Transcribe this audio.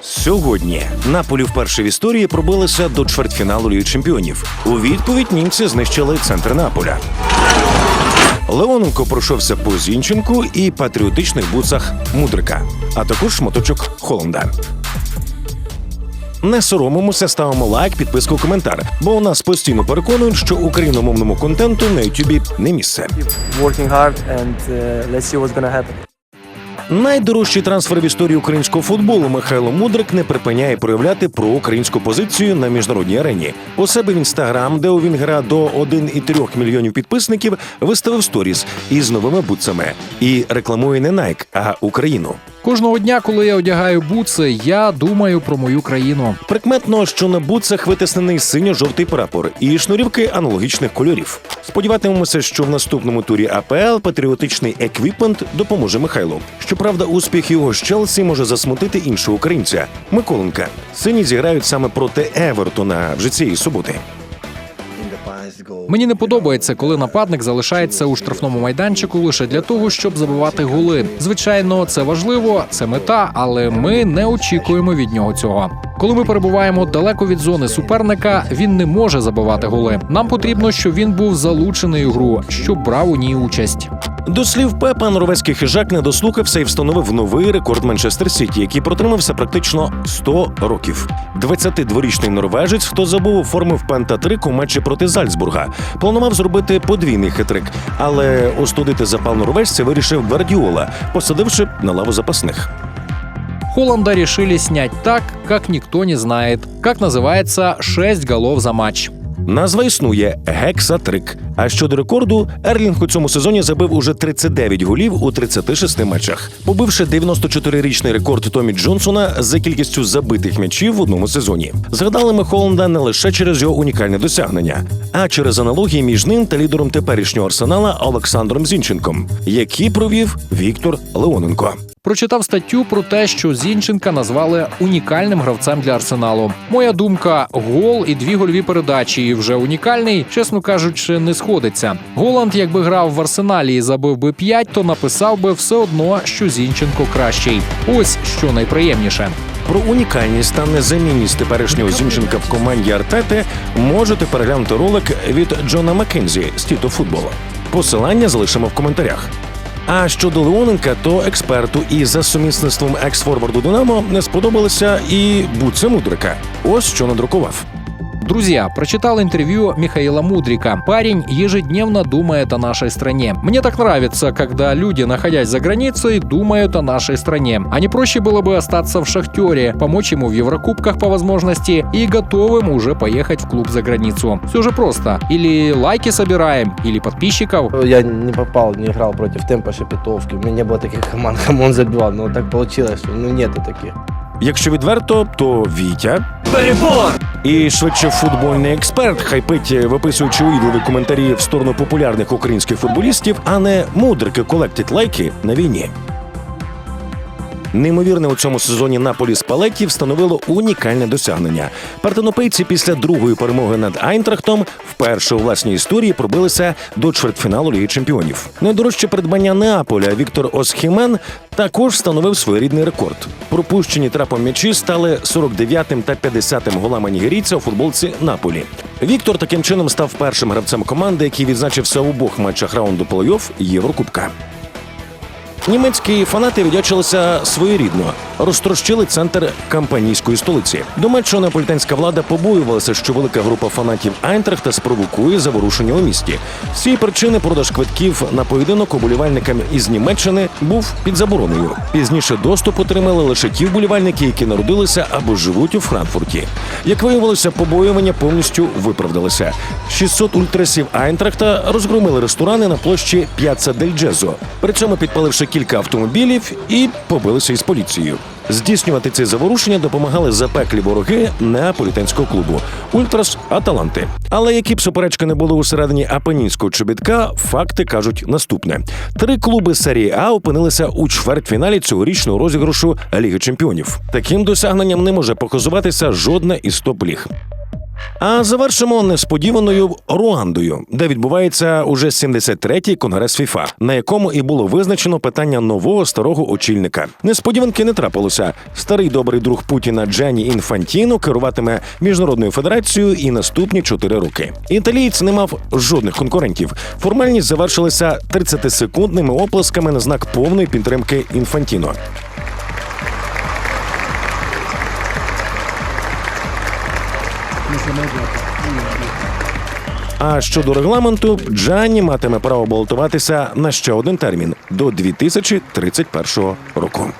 Сьогодні Наполі вперше в історії пробилися до чвертьфіналу Ліги Чемпіонів. У відповідь німці знищили центр Наполя. Леоненко пройшовся по Зінченку і патріотичних буцах Мудрика, а також шмоточок Холланда. Не соромимося, ставимо лайк, підписку, коментар, бо у нас постійно переконують, що україномовному контенту на Ютубі не місце. working hard and uh, let's see what's gonna happen. Найдорожчий трансфер в історії українського футболу Михайло Мудрик не припиняє проявляти проукраїнську позицію на міжнародній арені. У себе в інстаграм, де у Вінгера до 1,3 мільйонів підписників, виставив сторіс із новими бутсами і рекламує не Nike, а Україну. Кожного дня, коли я одягаю бутси, я думаю про мою країну. Прикметно, що на бутсах витиснений синьо-жовтий прапор і шнурівки аналогічних кольорів. Сподіватимемося, що в наступному турі АПЛ патріотичний еквіпмент допоможе Михайлу. Щоправда, успіх його з Челсі може засмутити іншого українця Миколенка. Сині зіграють саме проти Евертона вже цієї суботи. Мені не подобається, коли нападник залишається у штрафному майданчику лише для того, щоб забивати голи. Звичайно, це важливо, це мета, але ми не очікуємо від нього цього. Коли ми перебуваємо далеко від зони суперника, він не може забивати голи. Нам потрібно, щоб він був залучений у гру, щоб брав у ній участь. До слів Пепа, норвезький хижак не дослухався і встановив новий рекорд Манчестер Сіті, який протримався практично 100 років. 22-річний норвежець, хто забув оформив пентатрик у матчі проти Зальцбурга, планував зробити подвійний хитрик, але остудити запал норвежця вирішив Гвардіола, посадивши на лаву запасних. Холланда решили снять так, как никто не знает, как называется 6 голов за матч. Назва існує гексатрик. А щодо рекорду, Ерлінг у цьому сезоні забив уже 39 голів у 36 матчах, побивши 94-річний рекорд Томі Джонсона за кількістю забитих м'ячів в одному сезоні. Згадали ми Холланда не лише через його унікальне досягнення, а через аналогії між ним та лідером теперішнього арсенала Олександром Зінченком, які провів Віктор Леоненко. Прочитав статтю про те, що Зінченка назвали унікальним гравцем для арсеналу. Моя думка: гол і дві гольові передачі, і вже унікальний, чесно кажучи, не сходиться. Голланд, якби грав в арсеналі і забив би 5, то написав би все одно, що Зінченко кращий. Ось що найприємніше. Про унікальність та незамінність теперішнього Зінченка в команді Артети можете переглянути ролик від Джона Маккензі з Тіто Футбола. Посилання залишимо в коментарях. А щодо Леоненка, то експерту і за сумісництвом екс-форварду Динамо не сподобалися і Буце Мудрика. Ось що надрукував. Друзья, прочитал интервью Михаила Мудрика. Парень ежедневно думает о нашей стране. Мне так нравится, когда люди, находясь за границей, думают о нашей стране. А не проще было бы остаться в «Шахтере», помочь ему в Еврокубках по возможности и готовым уже поехать в клуб за границу. Все же просто. Или лайки собираем, или подписчиков. Я не попал, не играл против темпа Шепетовки. У меня не было таких команд, кому он забивал. Но так получилось, ну нету таких. Якщо відверто, то Вітя і швидше футбольний експерт хайпить, виписуючи уїдливі коментарі в сторону популярних українських футболістів, а не мудрики колектять лайки на війні. Неймовірне у цьому сезоні Наполі Спалетті встановило унікальне досягнення. Партенопейці після другої перемоги над Айнтрахтом вперше у власній історії пробилися до чвертьфіналу Ліги Чемпіонів. Найдорожче придбання Неаполя Віктор Осхімен також встановив своєрідний рекорд. Пропущені трапом м'ячі стали 49-м та 50-м голами нігерійця у футболці Наполі. Віктор таким чином став першим гравцем команди, який відзначився у обох матчах раунду плей-офф Єврокубка. Німецькі фанати віддячилися своєрідно, розтрощили центр кампанійської столиці. До неаполітанська влада побоювалася, що велика група фанатів Айнтрахта спровокує заворушення у місті. З цієї причини продаж квитків на поєдинок уболівальникам із Німеччини був під забороною. Пізніше доступ отримали лише ті вболівальники, які народилися або живуть у Франкфурті. Як виявилося, побоювання повністю виправдалися. 600 ультрасів Айнтрахта розгромили ресторани на площі П'яца Дель Джезо, при цьому підпаливши кілька автомобілів і побилися із поліцією. Здійснювати ці заворушення допомагали запеклі вороги неаполітанського клубу Ультрас Аталанти. Але які б суперечки не були усередині апенінського чобітка, факти кажуть наступне: три клуби серії А опинилися у чвертьфіналі цьогорічного розіграшу Ліги Чемпіонів. Таким досягненням не може показуватися жодна із топ-ліг. А завершимо несподіваною Руандою, де відбувається уже 73-й конгрес ФІФА, на якому і було визначено питання нового старого очільника. Несподіванки не трапилося. Старий добрий друг Путіна Джані Інфантіно керуватиме міжнародною федерацією і наступні чотири роки. Італієць не мав жодних конкурентів. Формальність завершилася 30-секундними оплесками на знак повної підтримки Інфантіно. А щодо регламенту, Джанні матиме право балотуватися на ще один термін до 2031 року.